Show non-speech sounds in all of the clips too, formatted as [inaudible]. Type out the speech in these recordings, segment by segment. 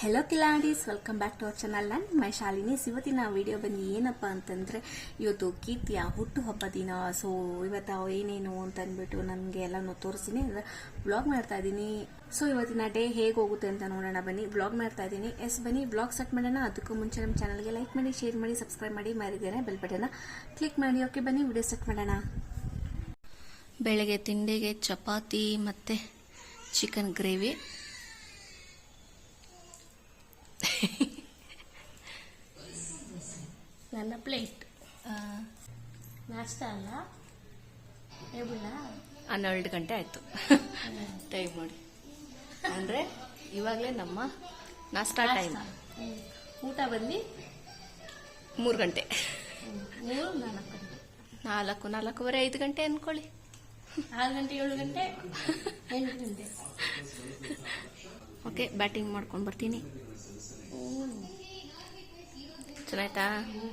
Hello ಕಿಲಾಡೀಸ್ welcome back to our channel ನಾನು my ಶಾಲಿನೀಸ್ ಇವತ್ತಿನ video ಬಂದು ಏನಪ್ಪ ಅಂತಂದರೆ, ಇವತ್ತು ಕೀರ್ತಿಯ ಹುಟ್ಟುಹಬ್ಬ ದಿನ. ಸೊ ಇವತ್ತು ಏನೇನು ಅಂತ ಅಂದ್ಬಿಟ್ಟು ನನಗೆ ಎಲ್ಲನೂ ತೋರಿಸ್ತೀನಿ. ಅಂದರೆ ಬ್ಲಾಗ್ ಮಾಡ್ತಾ ಇದ್ದೀನಿ ಸೊ ಇವತ್ತಿನ ಡೇ ಹೇಗೆ ಹೋಗುತ್ತೆ ಅಂತ ನೋಡೋಣ ಬನ್ನಿ. ಬ್ಲಾಗ್ ಮಾಡ್ತಾ ಇದ್ದೀನಿ ಎಸ್, ಬನ್ನಿ. ಬ್ಲಾಗ್ ಸ್ಟಾರ್ಟ್ ಮಾಡೋಣ. ಅದಕ್ಕೂ ಮುಂಚೆ ನಮ್ಮ ಚಾನಲ್ಗೆ ಲೈಕ್ ಮಾಡಿ ಶೇರ್ ಮಾಡಿ ಸಬ್ಸ್ಕ್ರೈಬ್ ಮಾಡಿ ಮರಿದೇನೆ ಬೆಲ್ ಬಟನ್ನ ಕ್ಲಿಕ್ ಮಾಡಿ. ಓಕೆ ಬನ್ನಿ. ವಿಡಿಯೋ ಸ್ಟಾರ್ಟ್ ಮಾಡೋಣ. ಬೆಳಗ್ಗೆ ತಿಂಡಿಗೆ ಚಪಾತಿ ಮತ್ತು ಚಿಕನ್ ಗ್ರೇವಿ [laughs] ನನ್ನ ಪ್ಲೇಟ್ ನಾಷ್ಟ ಅಲ್ಲ? ಹನ್ನೆರಡು ಗಂಟೆ ಆಯಿತು. ಟೈಮ್ ನೋಡಿ. ಅಂದರೆ ಇವಾಗಲೇ ನಮ್ಮ ನಾಷ್ಟ ಟೈಮ್ ಊಟ ಬಂದು ಮೂರು ಗಂಟೆ. ಮೂರು ನಾಲ್ಕು ಗಂಟೆ. ನಾಲ್ಕು ನಾಲ್ಕೂವರೆ ಐದು ಗಂಟೆ ಅಂದ್ಕೊಳ್ಳಿ ಆರು ಗಂಟೆ ಏಳು ಗಂಟೆ? ಎಂಟು ಗಂಟೆ. ಓಕೆ ಬ್ಯಾಟಿಂಗ್ ಮಾಡ್ಕೊಂಡು ಬರ್ತೀನಿ. ಚೆನ್ನಾಯ್ತಾ ಹ್ಞೂ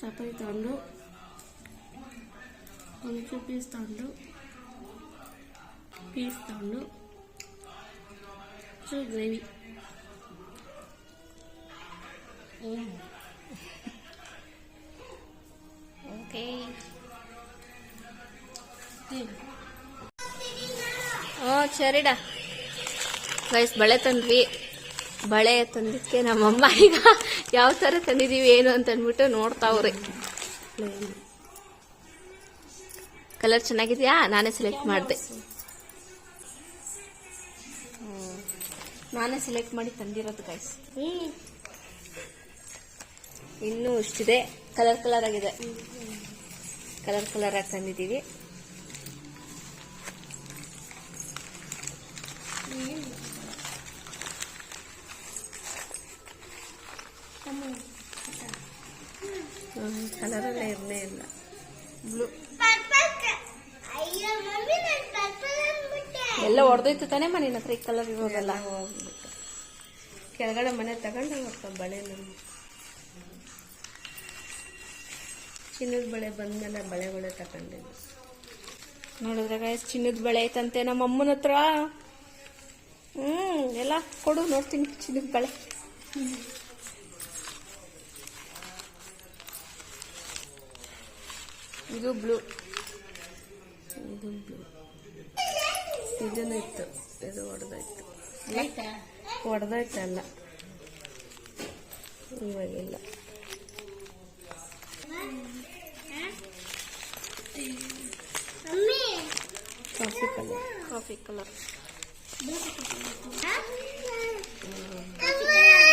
ಚಪಾತಿ ತಗೊಂಡು ಒಂದು ಪೀಸ್ ತಗೊಂಡು ಪೀಸ್ ತಗೊಂಡು ಸೊ ಗ್ರೇವಿ ಹ್ಞೂ ಗೈಸ್ ಬಳೆ ತಂದ್ವಿ. ಬಳೆ ತಂದಿದ್ದಕ್ಕೆ ನಮ್ಮಮ್ಮ ಈಗ ಯಾವ ಥರ ತಂದಿದ್ದೀವಿ ಏನು ಅಂತ ಅಂದ್ಬಿಟ್ಟು ನೋಡ್ತಾವ್ರಿ. ಕಲರ್ ಚೆನ್ನಾಗಿದೆಯಾ? ನಾನೇ ಸೆಲೆಕ್ಟ್ ಮಾಡಿದೆ. ನಾನೇ ಸೆಲೆಕ್ಟ್ ಮಾಡಿ ತಂದಿರೋದು ಗೈಸ್ ಇನ್ನೂ ಇಷ್ಟಿದೆ. ಕಲರ್ ಕಲರ್ ಆಗಿದೆ. ಕಲರ್ ಕಲರ್ ಆಗಿ ತಂದಿದ್ದೀವಿ. ಕಲರಲ್ಲೇ ಇರಲೇ ಇಲ್ಲ ಬ್ಲೂ ಎಲ್ಲ ಹೊಡೆದೋಯ್ತು ತಾನೇ ಮನೆ ಹತ್ರ ಈ ಕಲರ್ ಇರೋದಲ್ಲ? ಕೆಳಗಡೆ ಮನೆ ತಗೊಂಡು ಬಳೆ ಚಿನ್ನದ ಬಳೆ ಬಂದ್ಮೇಲೆ ಬಳೆಗಳೇ ತಗೊಂಡಿದ್ದು. ನೋಡಿದ್ರೆ guys, ಚಿನ್ನದ ಬಳೆ ಐತಂತೆ ನಮ್ಮ ಅಮ್ಮನ ಹತ್ರ. ಹ್ಮ್ ಎಲ್ಲ ಕೊಡು ನೋಡ್ತೀನಿ ಚಿನ್ನದ ಬಳೆ. ಇದು ಬ್ಲೂ. ಇದು ಬ್ಲೂ. ಇದನ್ನು ಇತ್ತು ಇದು ಹೊಡೆದಾಯ್ತು ಹೊಡೆದಾಯ್ತಲ್ಲ ಇವಾಗಿಲ್ಲ. Coffee colour. Coffee colour.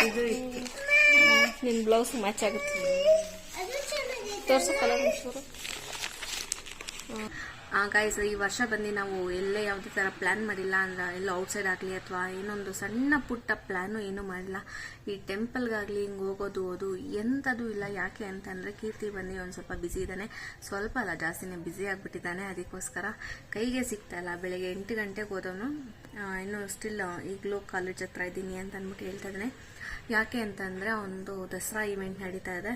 ಇದು ಇತ್ತು. ನಿನ್ನ ಬ್ಲೌಸ್ ಮ್ಯಾಚ್ ಆಗುತ್ತೆ. ತೋರಿಸೋ ಕಲರ್ ಒಂಚೂರು. ಗಾಯ್ಸ್ ಈ ವರ್ಷ ಬಂದು ನಾವು ಎಲ್ಲೇ ಯಾವುದೇ ಥರ ಪ್ಲ್ಯಾನ್ ಮಾಡಿಲ್ಲ ಅಂದ್ರೆ ಎಲ್ಲ ಔಟ್ಸೈಡ್ ಆಗಲಿ ಅಥವಾ ಏನೊಂದು ಸಣ್ಣ ಪುಟ್ಟ ಪ್ಲ್ಯಾನು ಏನೂ ಮಾಡಿಲ್ಲ. ಈ ಟೆಂಪಲ್ಗಾಗಲಿ ಹಿಂಗೆ ಹೋಗೋದು, ಅದು ಎಂಥದ್ದು ಇಲ್ಲ. ಯಾಕೆ ಅಂತಂದರೆ ಕೀರ್ತಿ ಬಂದು ಒಂದು ಸ್ವಲ್ಪ ಬ್ಯುಸಿ ಇದ್ದಾನೆ. ಸ್ವಲ್ಪ ಅಲ್ಲ, ಜಾಸ್ತಿನೇ ಬ್ಯುಸಿ ಆಗಿಬಿಟ್ಟಿದ್ದಾನೆ. ಅದಕ್ಕೋಸ್ಕರ ಕೈಗೆ ಸಿಗ್ತಾ ಇಲ್ಲ. ಬೆಳಗ್ಗೆ ಎಂಟು ಗಂಟೆಗೆ ಹೋದವನು ಇನ್ನೂ ಸ್ಟಿಲ್ ಈಗಲೂ ಕಾಲೇಜ್ ಹತ್ರ ಇದ್ದೀನಿ ಅಂತ ಅಂದ್ಬಿಟ್ಟು ಹೇಳ್ತಾ ಇದ್ದಾನೆ. ಯಾಕೆ ಅಂತಂದರೆ ಒಂದು ದಸರಾ ಇವೆಂಟ್ ನಡೀತಾ ಇದೆ.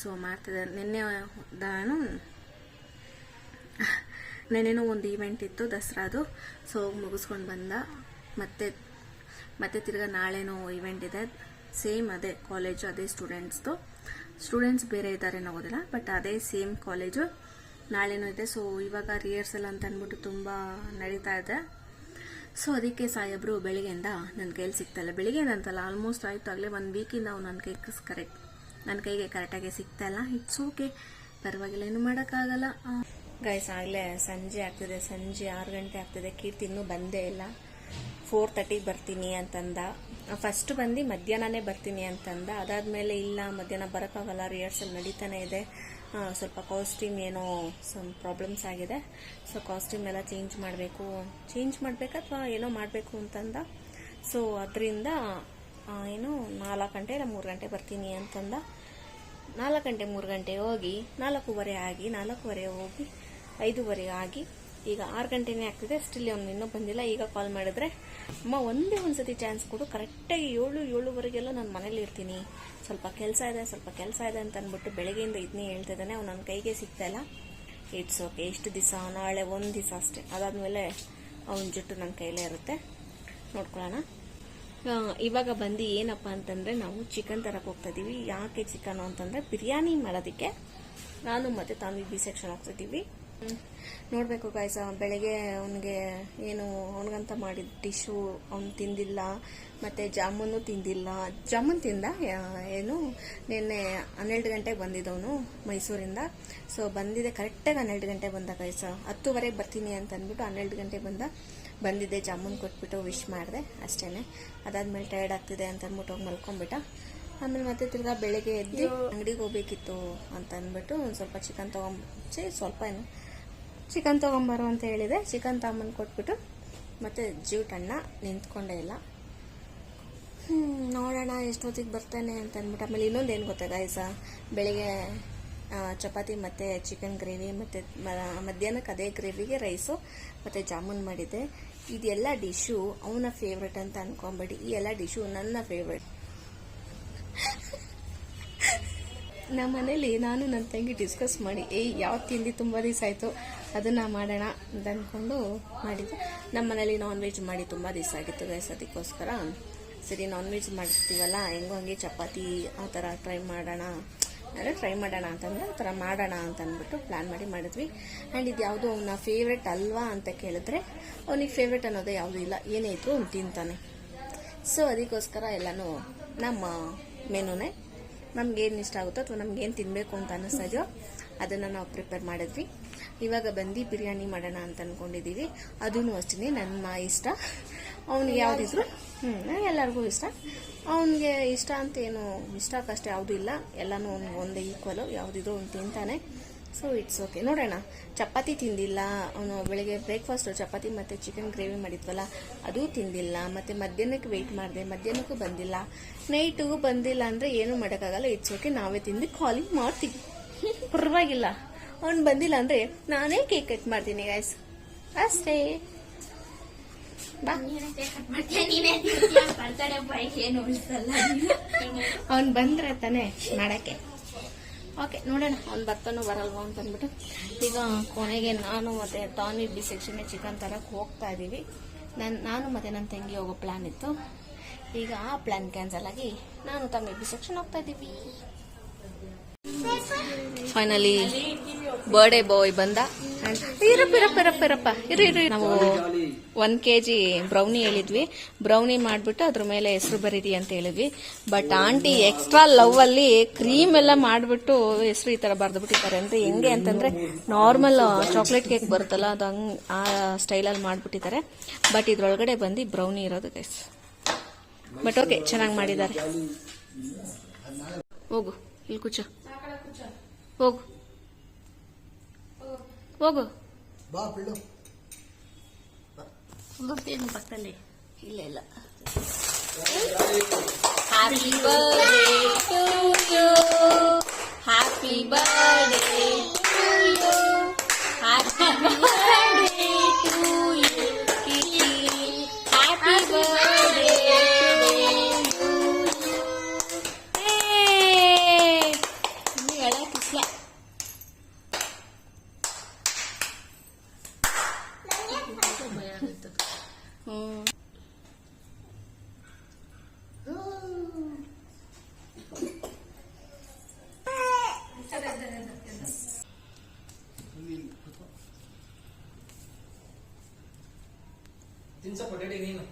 ಸೊ ಮಾಡ್ತಿದ್ದಾನೆ ನಿನ್ನೆ ನಾನು ನೆನ್ನೆನೂ ಒಂದು ಈವೆಂಟ್ ಇತ್ತು ದಸರಾದು. ಸೊ ಮುಗಿಸ್ಕೊಂಡು ಬಂದ. ಮತ್ತೆ ಮತ್ತೆ ತಿರ್ಗಾ ನಾಳೆನೋ ಈವೆಂಟ್ ಇದೆ. ಸೇಮ್ ಅದೇ ಕಾಲೇಜು ಅದೇ ಸ್ಟೂಡೆಂಟ್ಸ್ದು ಸ್ಟೂಡೆಂಟ್ಸ್ ಬೇರೆ ಇದ್ದಾರೆ ನೋಗೋದಿಲ್ಲ ಬಟ್ ಅದೇ ಸೇಮ್ ಕಾಲೇಜು ನಾಳೆನೂ ಇದೆ. ಸೊ ಇವಾಗ ರಿಹರ್ಸಲ್ ಅಂತ ಅಂದ್ಬಿಟ್ಟು ತುಂಬ ನಡೀತಾ ಇದೆ. ಸೊ ಅದಕ್ಕೆ ಸಾಹೇಬ್ರು ಬೆಳಿಗ್ಗೆಯಿಂದ ನನ್ನ ಕೈಲಿ ಸಿಗ್ತಾಯಿಲ್ಲ ಬೆಳಿಗ್ಗೆಯಿಂದ ಅಂತಲ್ಲ ಆಲ್ಮೋಸ್ಟ್ ಆಯಿತು. ಆಗಲೇ ಒಂದು ವೀಕಿಂದ ಅವ್ನು ನನ್ನ ಕೈಗೆ ಕರೆಕ್ಟ್ ನನ್ನ ಕೈಗೆ ಕರೆಕ್ಟಾಗಿ ಸಿಗ್ತಾಯಿಲ್ಲ ಇಟ್ಸ್ ಓಕೆ ಪರವಾಗಿಲ್ಲ ಏನು ಮಾಡೋಕ್ಕಾಗಲ್ಲ. ಗೈಸ್ ಆಗಲೇ ಸಂಜೆ ಆಗ್ತಿದೆ. ಸಂಜೆ ಆರು ಗಂಟೆ ಆಗ್ತಿದೆ. ಕೀರ್ತಿ ಇನ್ನೂ ಬಂದೇ ಇಲ್ಲ. ಫೋರ್ ತರ್ಟಿಗೆ ಬರ್ತೀನಿ ಅಂತಂದ. ಫಸ್ಟ್ ಬಂದು ಮಧ್ಯಾಹ್ನನೇ ಬರ್ತೀನಿ ಅಂತಂದ. ಅದಾದಮೇಲೆ ಇಲ್ಲ, ಮಧ್ಯಾಹ್ನ ಬರೋಕ್ಕಾಗಲ್ಲ ರಿಹರ್ಸಲ್ ನಡೀತಾನೆ ಇದೆ. ಸ್ವಲ್ಪ ಕಾಸ್ಟ್ಯೂಮ್ ಏನೋ ಸಮ್ ಪ್ರಾಬ್ಲಮ್ಸ್ ಆಗಿದೆ. ಸೊ ಕಾಸ್ಟ್ಯೂಮ್ ಎಲ್ಲ ಚೇಂಜ್ ಮಾಡಬೇಕು. ಚೇಂಜ್ ಮಾಡಬೇಕು ಅಥವಾ ಏನೋ ಮಾಡಬೇಕು ಅಂತಂದ. ಸೊ ಅದರಿಂದ ಏನು, ನಾಲ್ಕು ಗಂಟೆ ಇಲ್ಲ, ಮೂರು ಗಂಟೆ ಬರ್ತೀನಿ ಅಂತಂದ. ನಾಲ್ಕು ಗಂಟೆ, ಮೂರು ಗಂಟೆ ಹೋಗಿ ನಾಲ್ಕೂವರೆ ಆಗಿ ನಾಲ್ಕೂವರೆ ಹೋಗಿ ಐದೂವರೆ ಆಗಿ ಈಗ ಆರು ಗಂಟೆನೇ ಆಗ್ತಿದೆ. ಸ್ಟಿಲ್ ಅವ್ನು ಇನ್ನೂ ಬಂದಿಲ್ಲ. ಈಗ ಕಾಲ್ ಮಾಡಿದ್ರೆ, ಅಮ್ಮ, ಒಂದೇ ಒಂದು ಸತಿ ಚಾನ್ಸ್ ಕೊಡು ಕರೆಕ್ಟಾಗಿ ಏಳು, ಏಳುವರೆಗೆಲ್ಲ ನಾನು ಮನೇಲಿ ಇರ್ತೀನಿ. ಸ್ವಲ್ಪ ಕೆಲಸ ಇದೆ, ಸ್ವಲ್ಪ ಕೆಲಸ ಇದೆ ಅಂತ ಅಂದ್ಬಿಟ್ಟು ಬೆಳಗ್ಗೆಯಿಂದ ಇದನ್ನೇ ಹೇಳ್ತಿದ್ದಾನೆ ಅವ್ನು ನನ್ನ ಕೈಗೆ ಸಿಗ್ತಾ ಇಲ್ಲ. ಇಟ್ಸ್ ಓಕೆ ಎಷ್ಟು ದಿವಸ, ನಾಳೆ ಒಂದು ದಿವಸ ಅಷ್ಟೇ. ಅದಾದಮೇಲೆ ಅವನ ಜುಟ್ಟು ನನ್ನ ಕೈಲೇ ಇರುತ್ತೆ. ನೋಡ್ಕೊಳ್ಳೋಣ. ಇವಾಗ ಬಂದು ಏನಪ್ಪ ಅಂತಂದರೆ ನಾವು ಚಿಕನ್ ತರಕ್ಕೆ ಹೋಗ್ತಾ ಇದ್ದೀವಿ ಯಾಕೆ ಚಿಕನ್ ಅಂತಂದರೆ, ಬಿರಿಯಾನಿ ಮಾಡೋದಕ್ಕೆ ನಾನು ಮತ್ತು ತಾನು ಬಿ ಸೆಕ್ಷನ್ ಹೋಗ್ತಿದ್ದೀವಿ ನೋಡಬೇಕು ಗಾಯ್ಸ ಬೆಳಗ್ಗೆ ಅವನಿಗೆ ಏನು ಅವನಿಗಂತ ಮಾಡಿದ ಡಿಶ್ಶು ಅವ್ನು ತಿಂದಿಲ್ಲ ಮತ್ತು ಜಾಮೂನು ತಿಂದಿಲ್ಲ. ಜಾಮೂನ್ ತಿಂದ ಏನು ನಿನ್ನೆ ಹನ್ನೆರಡು ಗಂಟೆಗೆ ಬಂದಿದ್ದವನು ಮೈಸೂರಿಂದ. ಸೊ ಬಂದಿದೆ ಕರೆಕ್ಟಾಗಿ ಹನ್ನೆರಡು ಗಂಟೆಗೆ ಬಂದ ಗಾಯ್ಸ ಹತ್ತುವರೆಗೆ ಬರ್ತೀನಿ ಅಂತ ಅಂದ್ಬಿಟ್ಟು ಹನ್ನೆರಡು ಗಂಟೆಗೆ ಬಂದ ಬಂದಿದ್ದೆ ಜಾಮೂನ್ ಕೊಟ್ಬಿಟ್ಟು ವಿಶ್ ಮಾಡಿದೆ ಅಷ್ಟೇ ಅದಾದ್ಮೇಲೆ ಟಯರ್ಡ್ ಆಗ್ತಿದೆ ಅಂತ ಅಂದ್ಬಿಟ್ಟು ಹೋಗಿ ಮಲ್ಕೊಂಬಿಟ್ಟ ಆಮೇಲೆ ಮತ್ತೆ ತಿರ್ಗಾ ಬೆಳಗ್ಗೆ ಎದ್ದು ಅಂಗಡಿಗೆ ಹೋಗ್ಬೇಕಿತ್ತು ಅಂತ ಅಂದ್ಬಿಟ್ಟು ಸ್ವಲ್ಪ ಚಿಕನ್ ತೊಗೊಂಬ ಛೇ, ಸ್ವಲ್ಪ ಏನು ಚಿಕನ್ ತೊಗೊಂಬರು ಅಂತ ಹೇಳಿದೆ. ಚಿಕನ್ ತಗೊಂಬಂದು ಕೊಟ್ಬಿಟ್ಟು ಮತ್ತೆ ಜೀವಟಣ್ಣ ನಿಂತ್ಕೊಂಡೇ ಇಲ್ಲ. ನೋಡೋಣ ಎಷ್ಟೊತ್ತಿಗೆ ಬರ್ತಾನೆ ಅಂತ ಅಂದ್ಬಿಟ್ಟು. ಆಮೇಲೆ ಇನ್ನೊಂದು ಏನು ಗೊತ್ತಾ ಗಾಯ್ಸ ಬೆಳಿಗ್ಗೆ ಚಪಾತಿ ಮತ್ತು ಚಿಕನ್ ಗ್ರೇವಿ ಮತ್ತು ಮಧ್ಯಾಹ್ನಕ್ಕೆ ಅದೇ ಗ್ರೇವಿಗೆ ರೈಸು ಮತ್ತು ಜಾಮೂನ್ ಮಾಡಿದ್ದೆ. ಇದೆಲ್ಲ ಡಿಶ್ಶು ಅವನ ಫೇವ್ರೆಟ್ ಅಂತ ಅನ್ಕೊಂಬೇಡಿ. ಈ ಎಲ್ಲ ಡಿಶ್ಶು ನನ್ನ ಫೇವ್ರೆಟ್ ನಮ್ಮ ಮನೇಲಿ ನಾನು ನನ್ನ ತಂಗಿ ಡಿಸ್ಕಸ್ ಮಾಡಿ, ಏಯ್, ಯಾವ ತಿಂಡಿ ತುಂಬ ದಿವಸ ಆಯಿತು? ಅದನ್ನು ಮಾಡೋಣ ಅಂತ ಅಂದ್ಕೊಂಡು ಮಾಡಿದ್ದೆ. ನಮ್ಮ ಮನೇಲಿ ನಾನ್ ವೆಜ್ ಮಾಡಿ ತುಂಬ ದಿವಸ ಆಗಿತ್ತು ಗೈಸ್ ಅದಕ್ಕೋಸ್ಕರ. ಸರಿ ನಾನ್ ವೆಜ್ ಮಾಡಿರ್ತೀವಲ್ಲ ಹೆಂಗೋ ಹಂಗೆ ಚಪಾತಿ ಆ ಥರ ಟ್ರೈ ಮಾಡೋಣ. ಅಂದರೆ ಟ್ರೈ ಮಾಡೋಣ ಅಂತಂದ್ರೆ ಆ ಥರ ಮಾಡೋಣ ಅಂತ ಅಂದ್ಬಿಟ್ಟು ಪ್ಲ್ಯಾನ್ ಮಾಡಿ ಮಾಡಿದ್ವಿ. ಆ್ಯಂಡ್ ಇದು ಯಾವುದು ಅವನ ಫೇವ್ರೆಟ್ ಅಲ್ವಾ ಅಂತ ಕೇಳಿದ್ರೆ, ಅವನಿಗೆ ಫೇವ್ರೆಟ್ ಅನ್ನೋದೇ ಯಾವುದೂ ಇಲ್ಲ, ಏನೇ ಇದ್ರೂ ಅವ್ನು ತಿಂತಾನೆ. ಸೊ ಅದಕ್ಕೋಸ್ಕರ ಎಲ್ಲನೂ ನಮ್ಮ ಮೆನುನೇ ನಮ್ಗೇನು ಇಷ್ಟ ಆಗುತ್ತೋ ಅಥವಾ ನಮ್ಗೇನು ತಿನ್ನಬೇಕು ಅಂತ ಅನ್ನಿಸ್ತಾ ಇದೆಯೋ ಅದನ್ನು ನಾವು ಪ್ರಿಪೇರ್ ಮಾಡಿದ್ವಿ. ಇವಾಗ ಬಂದು ಬಿರಿಯಾನಿ ಮಾಡೋಣ ಅಂತ ಅಂದ್ಕೊಂಡಿದ್ದೀವಿ ಅದೂ ಅಷ್ಟೇ ನನ್ನ ಇಷ್ಟ. ಅವ್ನಿಗೆ ಯಾವುದಿದ್ರು ಹ್ಞೂ ಎಲ್ಲರಿಗೂ ಇಷ್ಟ. ಅವನಿಗೆ ಇಷ್ಟ ಅಂತ ಏನು ಇಷ್ಟಕ್ಕಷ್ಟೇ ಯಾವುದೂ ಇಲ್ಲ. ಎಲ್ಲನೂ ಅವ್ನಿಗೆ ಒಂದೇ ಈಕ್ವಲು ಯಾವುದಿದ್ರು ಅವ್ನು ತಿಂತಾನೆ. ಸೊ ಇಟ್ಸ್ ಓಕೆ ನೋಡೋಣ. ಚಪಾತಿ ತಿಂದಿಲ್ಲ. ಅವನು ಬೆಳಗ್ಗೆ ಬ್ರೇಕ್ಫಾಸ್ಟು ಚಪಾತಿ ಮತ್ತು ಚಿಕನ್ ಗ್ರೇವಿ ಮಾಡಿದ್ವಲ್ಲ, ಅದೂ ತಿಂದಿಲ್ಲ. ಮತ್ತು ಮಧ್ಯಾಹ್ನಕ್ಕೆ ವೆಯ್ಟ್ ಮಾಡಿದೆ. ಮಧ್ಯಾಹ್ನಕ್ಕೂ ಬಂದಿಲ್ಲ. ನೈಟಿಗೂ ಬಂದಿಲ್ಲ ಅಂದರೆ ಏನೂ ಮಾಡೋಕ್ಕಾಗಲ್ಲ. ಇಟ್ಸ್ ಓಕೆ ನಾವೇ ತಿಂದು ಕಾಲಿಂಗ್ ಮಾಡ್ತೀವಿ. ಪರವಾಗಿಲ್ಲ. ಅವ್ನು ಬಂದಿಲ್ಲ ಅಂದರೆ ನಾನೇ ಕೇಕ್ ಕಟ್ ಮಾಡ್ತೀನಿ ಗಾಯ್ಸ್ ಅಷ್ಟೇ. ಬಾ. ಅವ್ನು ಬಂದ್ರೆ ತಾನೆ ಮಾಡಕ್ಕೆ. ಓಕೆ ನೋಡೋಣ. ಅವ್ನು ಬರ್ತಾನೋ ಬರಲ್ವಾ ಅಂತ ಅಂದ್ಬಿಟ್ಟು ಈಗ ಕೊನೆಗೆ ನಾನು ಮತ್ತೆ ಟಾನಿ ಬಿ ಸೆಕ್ಷನ್ ಚಿಕನ್ ತರಕ್ಕೆ ಹೋಗ್ತಾ ಇದ್ದೀವಿ. ನಾನು ನಾನು ಮತ್ತೆ ನನ್ನ ತಂಗಿ ಹೋಗೋ ಪ್ಲ್ಯಾನ್ ಇತ್ತು. ಈಗ ಆ ಪ್ಲ್ಯಾನ್ ಕ್ಯಾನ್ಸಲ್ ಆಗಿ ನಾನು ತಮ್ಮ ಬಿ ಸೆಕ್ಷನ್ ಹೋಗ್ತಾ ಇದ್ದೀವಿ. ಫೈನಲಿ ಬರ್ಡೇ ಬಾಯ್ ಬಂದ. ಇರಪ್ಪ ಇರಪ್ಪ ಇರಪ್ಪ ಇರಪ್ಪ. ಇರು ಇರು ನಾವು ಒನ್ ಕೆ ಜಿ ಬ್ರೌನಿ ಹೇಳಿದ್ವಿ. ಬ್ರೌನಿ ಮಾಡ್ಬಿಟ್ಟು ಅದ್ರ ಮೇಲೆ ಹೆಸರು ಬರೀರಿ ಅಂತ ಹೇಳಿದ್ವಿ. ಬಟ್ ಆಂಟಿ ಎಕ್ಸ್ಟ್ರಾ ಲವ್ ಅಲ್ಲಿ ಕ್ರೀಮ್ ಎಲ್ಲ ಮಾಡ್ಬಿಟ್ಟು ಹೆಸರು ಈ ತರ ಬರ್ದ್ಬಿಟ್ಟಿದ್ದಾರೆ. ಅಂದ್ರೆ ಹೆಂಗೆ ಅಂತಂದ್ರೆ ನಾರ್ಮಲ್ ಚಾಕ್ಲೇಟ್ ಕೇಕ್ ಬರುತ್ತಲ್ಲ, ಅದು ಹಂಗ್ ಆ ಸ್ಟೈಲಲ್ಲಿ ಮಾಡ್ಬಿಟ್ಟಿದ್ದಾರೆ. ಬಟ್ ಇದ್ರೊಳಗಡೆ ಬಂದು ಬ್ರೌನಿ ಇರೋದು ಗೈಸ್ ಬಟ್ ಓಕೆ ಚೆನ್ನಾಗಿ ಮಾಡಿದ್ದಾರೆ. ಹೋಗು, ಇಲ್ಲಿ ಕೂಚ. ಹೋಗು ಹೋಗು ಬಾ ಬಿಡು ಗೊತ್ತೇನು ಪಕ್ಕದಲ್ಲಿ ಇಲ್ಲ ಇಲ್ಲ happy birthday to you happy birthday ತಿನ್ಸ ಪೊಟೇಟಿ ನೀನು.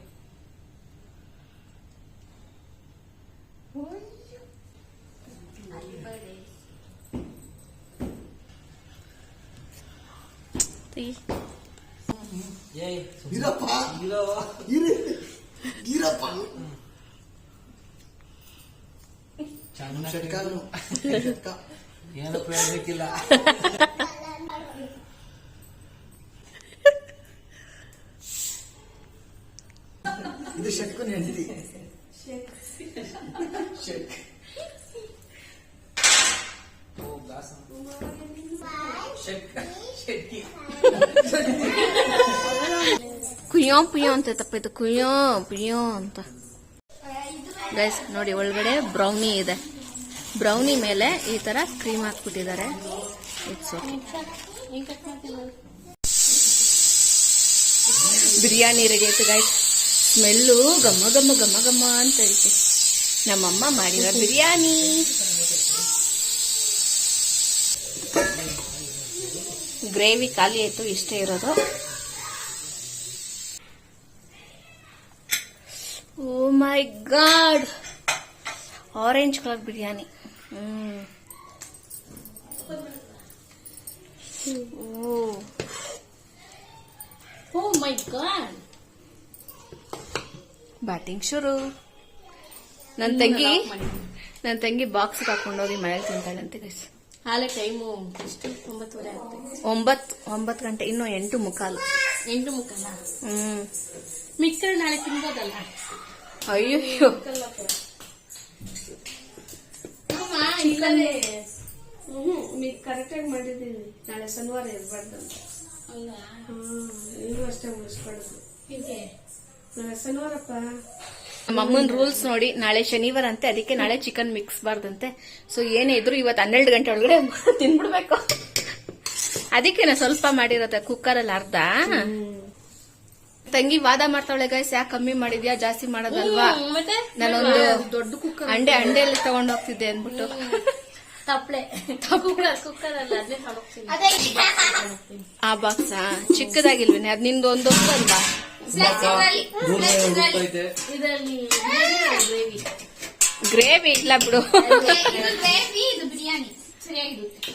ಇರಪ್ಪ. ಇರೋ ಇರು. ಇರಪ್ಪ. ಚೆನ್ನಾಗಿ ಷಟ್ಕಾನು ಷಟ್ಕ ಏನು ಹೇಳ್ಬೇಕಿಲ್ಲ [laughs] ಇದು ಶಕ್ ಓ, ಗ್ಲಾಸ್ ಪುಯ್ಯೋ ಅಂತ ತಪ್ಪಿತ್ತು ಕುಯ್ಯೋ, ಪುಯ್ಯೋ ಅಂತ. ಗೈಸ್ ನೋಡಿ, ಒಳಗಡೆ ಬ್ರೌನಿ ಇದೆ. ಬ್ರೌನಿ ಮೇಲೆ ಈ ತರ ಕ್ರೀಮ್ ಹಾಕ್ಬಿಟ್ಟಿದ್ದಾರೆ. ಬಿರಿಯಾನಿ ರೆಡಿ ಆಯ್ತು ಗಾಯ್ಸ್ ಸ್ಮೆಲ್ಲು ಘಮ ಘಮ ಘಮ ಘಮ ಅಂತ ಐತೆ. ನಮ್ಮಮ್ಮ ಮಾಡಿರೋ ಬಿರಿಯಾನಿ. ಗ್ರೇವಿ ಖಾಲಿ ಆಯ್ತು, ಇಷ್ಟೇ ಇರೋದು. ಓ my god! Orange colour biryani. Oh. Oh my god! Batting ಶುರು ನನ್ನ ತಂಗಿ ನನ್ನ ತಂಗಿ ಬಾಕ್ಸ್ ಹಾಕೊಂಡೋಗಿ ಮನೇಲಿ ತಿಂತಾಳಂತೆ ಗೈಸ್ ಹಾಲೆ ಟೈಮು ಎಷ್ಟು? ಒಂಬತ್ತುವರೆ ಆಗುತ್ತೆ ಒಂಬತ್ತು ಒಂಬತ್ತು ಗಂಟೆ ಇನ್ನು ಎಂಟು ಮುಕ್ಕಾಲು. ಎಂಟು ಮುಕ್ಕಲ್ಲ ಹ್ಮ್. ಮಿಕ್ಸರ್ ನಾಳೆ ತಿನ್ಬೋದಲ್ಲ? ಅಯ್ಯೋ ಕರೆಕ್ಟಾಗಿ ಮಾಡಿದ್ದೀನಿ ನಾಳೆ ಶನಿವಾರ ಇರಬಾರ್ದು ಅಂತ. ಹೌದಾ? ಹ್ಮ್ ನೀವು ಅಷ್ಟೇ ಮುಗಿಸ್ಕೊಳ್ಳೋದು ಹೀಗೆ. ಶನಿವಾರಪ್ಪ? ನಮ್ಮ ಅಮ್ಮನ ರೂಲ್ಸ್ ನೋಡಿ ನಾಳೆ ಶನಿವಾರ ಅಂತೆ ಅದಕ್ಕೆ ನಾಳೆ ಚಿಕನ್ ಮಿಕ್ಸ್ ಬಾರ್ದಂತೆ. ಸೊ ಏನೇ ಇದ್ರು ಇವತ್ತು ಹನ್ನೆರಡು ಗಂಟೆ ಒಳಗಡೆ [laughs] ತಿನ್ಬಿಡ್ಬೇಕು. ಅದಕ್ಕೆ ನಾ ಸ್ವಲ್ಪ ಮಾಡಿರೋದೆ ಕುಕ್ಕರಲ್ಲಿ ಅರ್ಧ. ತಂಗಿ ವಾದ ಮಾಡ್ತಾವಳೆ ಗೈಸ್ ಯಾಕೆ ಕಮ್ಮಿ ಮಾಡಿದ್ಯಾ ಜಾಸ್ತಿ ಮಾಡೋದಲ್ವಾ? ನಾನೊಂದು ದೊಡ್ಡ ಕುಕ್ಕರ್ ಅಂಡೆ ಅಂಡೆಯಲ್ಲಿ ತಗೊಂಡ್ ಹೋಗ್ತಿದ್ದೆ ಅಂದ್ಬಿಟ್ಟು. ತಪ್ಪಲೆ ಆ ಬಾಕ್ಸ ಚಿಕ್ಕದಾಗಿಲ್ವೇನೆ ಅದ್ ನಿಂದು ಒಂದು ಅಲ್ವಾ? ಗ್ರೇವಿ. ಗ್ರೇವಿ ಇಲ್ಲ ಬಿಡು. ಗ್ರೇವಿ ಇದು ಬಿರಿಯಾನಿ. ಸರಿಯಾಗಿರುತ್ತೆ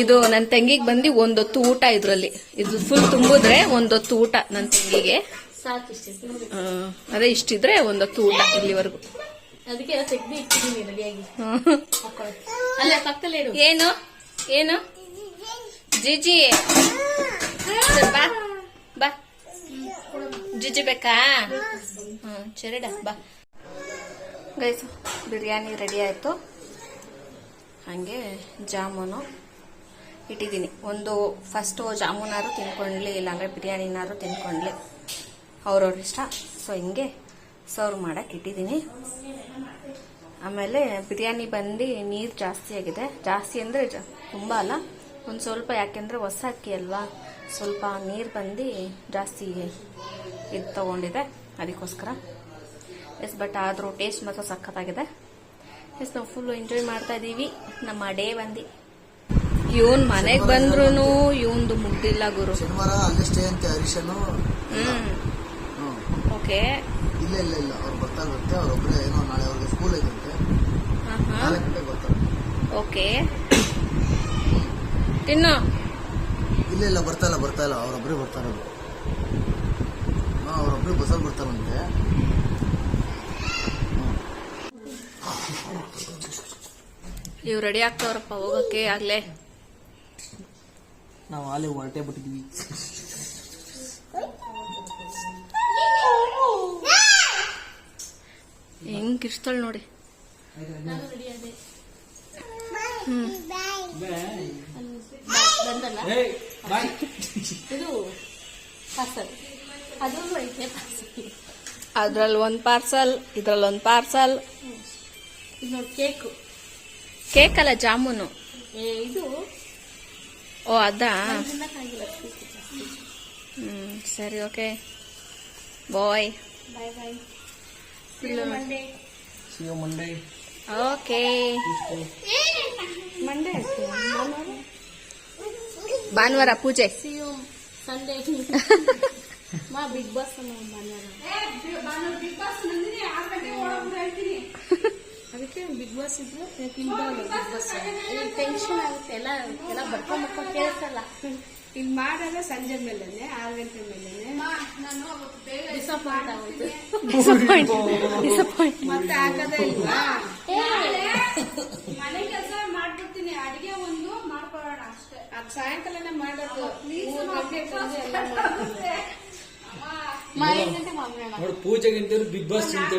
ಇದು ನನ್ನ ತಂಗಿಗೆ ಬಂದು ಒಂದೊತ್ತು ಊಟ ಇದ್ರಲ್ಲಿ. ಇದು ಫುಲ್ ತುಂಬಿದ್ರೆ ಒಂದೊತ್ತು ಊಟ ನನ್ನ ತಂಗಿಗೆ. ಅದೇ ಇಷ್ಟಿದ್ರೆ ಒಂದೊತ್ತು ಊಟ ಇಲ್ಲಿವರೆಗೂ. ಅದಕ್ಕೆ ಎಲ್ಲ ಜಿಜಿ ಬಾ ಬಾ ಜಿಜಿ ಬೇಕಾ ಸರಿಡ ಬಾ. ಗೈಸ್ ಬಿರಿಯಾನಿ ರೆಡಿ ಆಯ್ತು. ಹಾಗೆ ಜಾಮೂನು ಇಟ್ಟಿದ್ದೀನಿ. ಒಂದು ಫಸ್ಟು ಜಾಮೂನಾರು ತಿನ್ಕೊಂಡ್ಲಿ ಇಲ್ಲಾಂದ್ರೆ ಬಿರಿಯಾನಿನಾರು ತಿನ್ಕೊಂಡ್ಲಿ. ಅವ್ರವ್ರ ಇಷ್ಟ. ಸೊ ಹಿಂಗೆ ಸರ್ವ್ ಮಾಡಕ್ಕೆ ಇಟ್ಟಿದ್ದೀನಿ. ಆಮೇಲೆ ಬಿರಿಯಾನಿ ಬಂದು ನೀರು ಜಾಸ್ತಿ ಆಗಿದೆ. ಜಾಸ್ತಿ ಅಂದರೆ ತುಂಬ ಅಲ್ಲ. ಒಂದು ಸ್ವಲ್ಪ ಯಾಕೆಂದರೆ ಹೊಸ ಅಕ್ಕಿ ಅಲ್ವಾ? ಸ್ವಲ್ಪ ನೀರು ಬಂದು ಜಾಸ್ತಿ ಇದು ತೊಗೊಂಡಿದೆ. ಅದಕ್ಕೋಸ್ಕರ. ಎಸ್ ಬಟ್ ಆದರೂ ಟೇಸ್ಟ್ ಮಾತ್ರ ಸಖತ್ತಾಗಿದೆ. ಎಸ್ ನಾವು ಫುಲ್ಲು ಎಂಜಾಯ್ ಮಾಡ್ತಾ ಇದ್ದೀವಿ ನಮ್ಮ ಡೇ ಬಂದು. ಇವನ್ ಮನೆಗೆ ಬಂದ್ರು ಇವಂದು ಮುಗ್ದಿಲ್ಲ ಗುರು. ಹ್ಮ್. ಓಕೆ ಇಲ್ಲ ಇಲ್ಲ ಇಲ್ಲ. ಅವ್ರು ಬರ್ತಾ ಇರುತ್ತೆ ಅವ್ರೊಬ್ಬರೇ ಏನೋ ನಾಳೆ ಅವ್ರಿಗೆ ಸ್ಕೂಲ್ ಐತಂತೆ. ನಾಲ್ಕು ಗಂಟೆಗೆ ಬರ್ತಾರೆ. ಓಕೆ ತಿನ್ನು ಇಲ್ಲ ಇಲ್ಲ ಬರ್ತಾ ಇಲ್ಲ ಬರ್ತಾ ಇಲ್ಲ. ಅವ್ರೊಬ್ಬರೇ ಬರ್ತಾ ಇರೋದು ಅವ್ರೊಬ್ಬರೇ ಬಸ್ಸಲ್ಲಿ ಬರ್ತಾರಂತೆ. ಇವ್ ರೆಡಿ ಆಗ್ತಾವ್ರಪ್ಪ ಹೋಗಕ್ಕೆ ಆಗ್ಲೇ. ನಾವು ಅಲ್ಲಿ ಹೊರಟೆ ಬಿಟ್ಟಿದ್ವಿ. ಹೆಂಗ್ ಇರ್ತಾಳ ನೋಡಿ. ಹ್ಮ್. ಬಂದಲ್ಲ? ಏಯ್ ಬಾಯ್ ಇದು ಪಾರ್ಸಲ್ ಅದು ಐತೆ ಪಾರ್ಸಲ್ ಅದ್ರಲ್ಲಿ ಒಂದ್ ಪಾರ್ಸಲ್ ಇದ್ರಲ್ಲಿ ಒಂದ್ ಪಾರ್ಸಲ್ ಇದು ನೋಡಿ ಕೇಕು. ಕೇಕ್ ಅಲ್ಲ ಜಾಮೂನು? ಏ ಇದು ಓ ಅದಾ? ಹ್ಮ್ ಸರಿ okay. Bye bye bye Monday you Monday okay ಭಾನುವಾರ ಪೂಜೆ. ಸಿ ಯು ಸಂಡೇ ಮಾ ಬಿಗ್ ಬಾಸ್ ಭಾನುವಾರ. ಅದಕ್ಕೆ ಬಿಗ್ ಬಾಸ್ ಇದ್ರು ಬಿಗ್ ಬಾಸ್ ಟೆನ್ಷನ್ ಆಗುತ್ತೆ ಎಲ್ಲ ಎಲ್ಲ ಬರ್ಕೊಂಡ್ ಬರ್ಕೊಂಡ್ ಕೇಳಿಸಲ್ಲ. ಇಲ್ಲಿ ಮಾಡಿದ್ರೆ ಸಂಜೆ ಮೇಲೆನೆ ಆರು ಗಂಟೆ ಮೇಲೆನೆ. ಡಿಸಪಾಯಿಂಟ್ ಆಗೋಯ್ತು. ಡಿಸಪಾಯಿಂಟ್ ಡಿಸಪಾಯಿಂಟ್ ಮತ್ತೆ ಇಲ್ವಾ? ಮನೆ ಕೆಲಸ ಮಾಡ್ಬಿಡ್ತೀನಿ ಅಡಿಗೆ ಒಂದು ಅದು ಸಾಯಂಕಾಲನೇ ಮಾಡೋದು ನೋಡಿ ಪೂಜೆಗಿಂತ ಬಿಗ್ ಬಾಸ್ ಚಿಂತೆ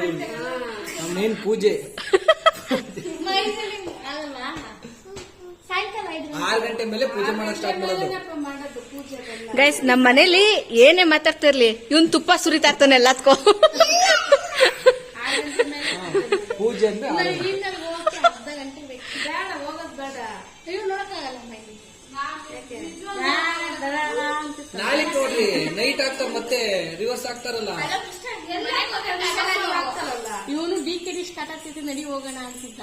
ಮೇನ್ ಪೂಜೆ. ಮೈಸೂರಲ್ಲಿ ಆಗಲ್ವಾ ಸಾಯಂಕಾಲ ಐದು ಗಂಟೆ. ಆರು ಗಂಟೆ ಮೇಲೆ ಪೂಜೆ ಮಾಡಕ್ ಸ್ಟಾರ್ಟ್ ಮಾಡೋದು ಗೈಸ್ ನಮ್ಮ ಮನೇಲಿ ಏನೇ ಮಾತಾಡ್ತಿರ್ಲಿ ಇವನ್ ತುಪ್ಪ ಸುರಿತಾ ಇರ್ತಾನೆ ಎಲ್ಲದಕ್ಕೂ ಪೂಜೆ ಅಂದ್ರೆ ಆರು ಗಂಟೆ. ಇಲ್ಲಿಂದ ಹೋಗಕ್ಕೆ ಅರ್ಧ ಗಂಟೆ ಬೇಕು ಬೇಡ ಹೋಗೋದು ಬೇಡ ನಾಳೆ ನೋಡ್ರಿ ನೈಟ್ ಆಗ್ತಾರ ಮತ್ತೆ ರಿವರ್ಸ್ ಆಗ್ತಾರಲ್ಲ ಇವನು ಬಿ ಕೆ ಡಿ ಸ್ಟಾರ್ಟ್ ಆಗ್ತಿತ್ತು ನಡಿ ಹೋಗೋಣ ಅಂತಿದ್ದ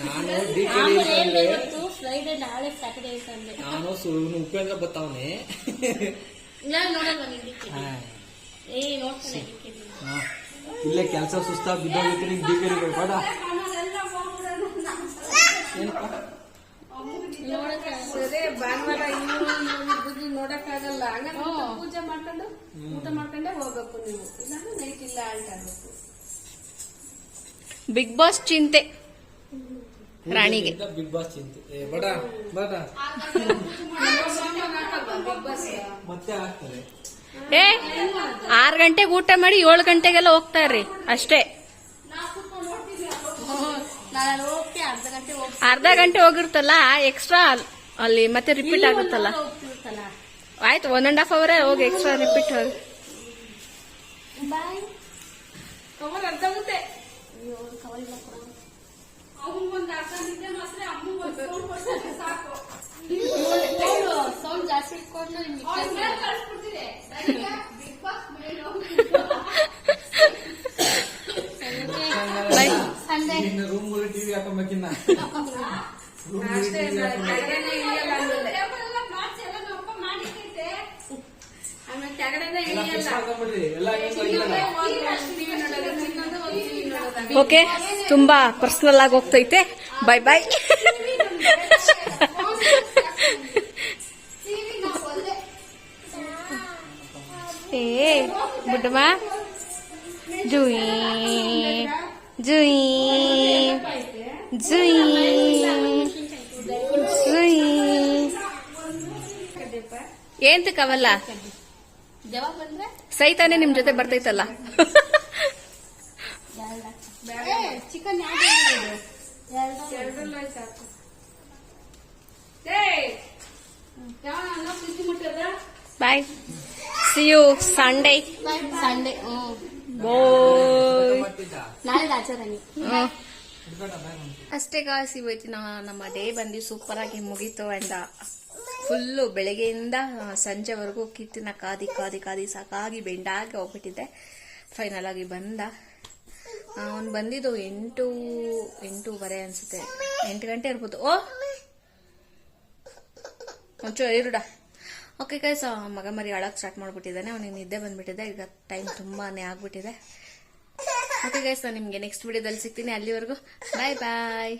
ನಾನು ಡಿ ಕೆ ಆಮೇಲೆ ಹೇಳ್ದೆ ಇವತ್ತು ಫ್ರೈಡೆ ನಾಳೆ ಸ್ಯಾಟರ್ಡೆ ಸಂಡೆ ನಾನು ಸುಳ್ಳು ಉಪೇಂದ್ರ ಬತ್ತಾವನೆ ನಾನು ನೋಡಲ್ಲ ನೀನ್ ಡಿ ಕೆ ಏ ನೋಡ್ತಾನೆ ಡಿ ಕೆ ಡಿ ಇಲ್ಲೇ ಕೆಲಸ ಸುಸ್ತಾ ಬಿದ್ದೋಗಿತ್ತು ನಿಂಗೆ ಡಿ ಕೆ ಬೇಡ ನೋಡಕ್ಕೆ ಸರಿ ಭಾನುವಾರ ಇನ್ನೂ ನೋಡಕ್ಕಾಗಲ್ಲ. ಹಂಗಂದ್ರೆ ಪೂಜೆ ಮಾಡ್ಕೊಂಡು ಊಟ ಮಾಡ್ಕೊಂಡೇ ಹೋಗ್ಬೇಕು ನೀವು. ಇಲ್ಲಾಂದ್ರೆ ನೈಟ್ ಇಲ್ಲ ಅಂತ ಆಗ್ಬೇಕು ಬಿಗ್ ಬಾಸ್ ಚಿಂತೆ. ರಾಣಿಗೆ. ಬಿಗ್ ಬಾಸ್ ಚಿಂತೆ. ಏ ಬಡ ಬಡ. ಮತ್ತೆ ಆಗ್ತಾರೆ ಏ ಆರು ಗಂಟೆಗೆ ಊಟ ಮಾಡಿ ಏಳು ಗಂಟೆಗೆಲ್ಲ ಹೋಗ್ತಾರ್ರಿ ಅಷ್ಟೇ. ಅರ್ಧ ಗಂಟೆ ಹೋಗ್ತಿ ಅರ್ಧ ಗಂಟೆ ಹೋಗಿರ್ತಲ್ಲ ಎಕ್ಸ್ಟ್ರಾ ಅಲ್ಲಿ ಮತ್ತೆ ರಿಪೀಟ್ ಆಗುತ್ತಲ್ಲ. ಆಯ್ತು ಒನ್ ಅಂಡ್ ಹಾಫ್ ಅವರೇ ಹೋಗಿ ಎಕ್ಸ್ಟ್ರಾ ರಿಪೀಟ್ ಹೋಗಿ. ಬಾಯ್ ಕವರ್ ಅರ್ಧ ಆಗುತ್ತೆ ಅಯ್ಯೋ ಕವಲ್ [laughs] ಓಕೆ ತುಂಬಾ ಪರ್ಸನಲ್ ಆಗಿ ಹೋಗ್ತೈತೆ. ಬೈ ಬೈ ಏ ಬುಡ್ಡಮ್ಮ. ಜುಯಿ ಜುಯಿ ಜುಯಿ ಜುಯಿ. ಏಂತಕ್ಕವಲ್ಲ ಬಂದ್ರೆ ಸೈತಾನೆ ನಿಮ್ ಜೊತೆ ಬರ್ತೈತಲ್ಲ. Chicken bye see you Sunday Sunday ಹ್ಮ್ ನಾಳೆ ರಾಜಾರಾಣಿ. ಅಷ್ಟೇ ಗಾಯ್ಸ್ ಇವತ್ತಿನ ನಮ್ಮ ಡೇ ಬಂದು ಸೂಪರ್ ಆಗಿ ಮುಗೀತು ಅಂದ. ಫುಲ್ಲು ಬೆಳಗ್ಗೆಯಿಂದ ಸಂಜೆವರೆಗೂ ಕಿತ್ತಿನ ಕಾದಿ ಕಾದಿ ಕಾದಿ ಸಾಕಾಗಿ ಬೆಂಡಾಗಿ ಹೋಗ್ಬಿಟ್ಟಿದ್ದೆ. ಫೈನಲ್ ಆಗಿ ಬಂದ. ಅವನು ಬಂದಿದ್ದು ಎಂಟು, ಎಂಟೂವರೆ ಅನ್ಸುತ್ತೆ. ಎಂಟು ಗಂಟೆ ಇರ್ಬೋದು. ಓ! ಒಂಚೂರು ಇರುಡ. ಓಕೆ ಕೈಸ್ ಮಗ ಮರಿ ಅಳಕ್ ಸ್ಟಾರ್ಟ್ ಮಾಡ್ಬಿಟ್ಟಿದ್ದಾನೆ. ಅವನಿಗೆ ನಿದ್ದೆ ಬಂದ್ಬಿಟ್ಟಿದೆ. ಈಗ ಟೈಮ್ ತುಂಬಾ ಆಗ್ಬಿಟ್ಟಿದೆ. ಓಕೆ ಗೈಸ್ ನಾನು ನಿಮಗೆ ನೆಕ್ಸ್ಟ್ ವಿಡಿಯೋದಲ್ಲಿ ಸಿಗ್ತೀನಿ. ಅಲ್ಲಿವರೆಗೂ ಬಾಯ್ ಬಾಯ್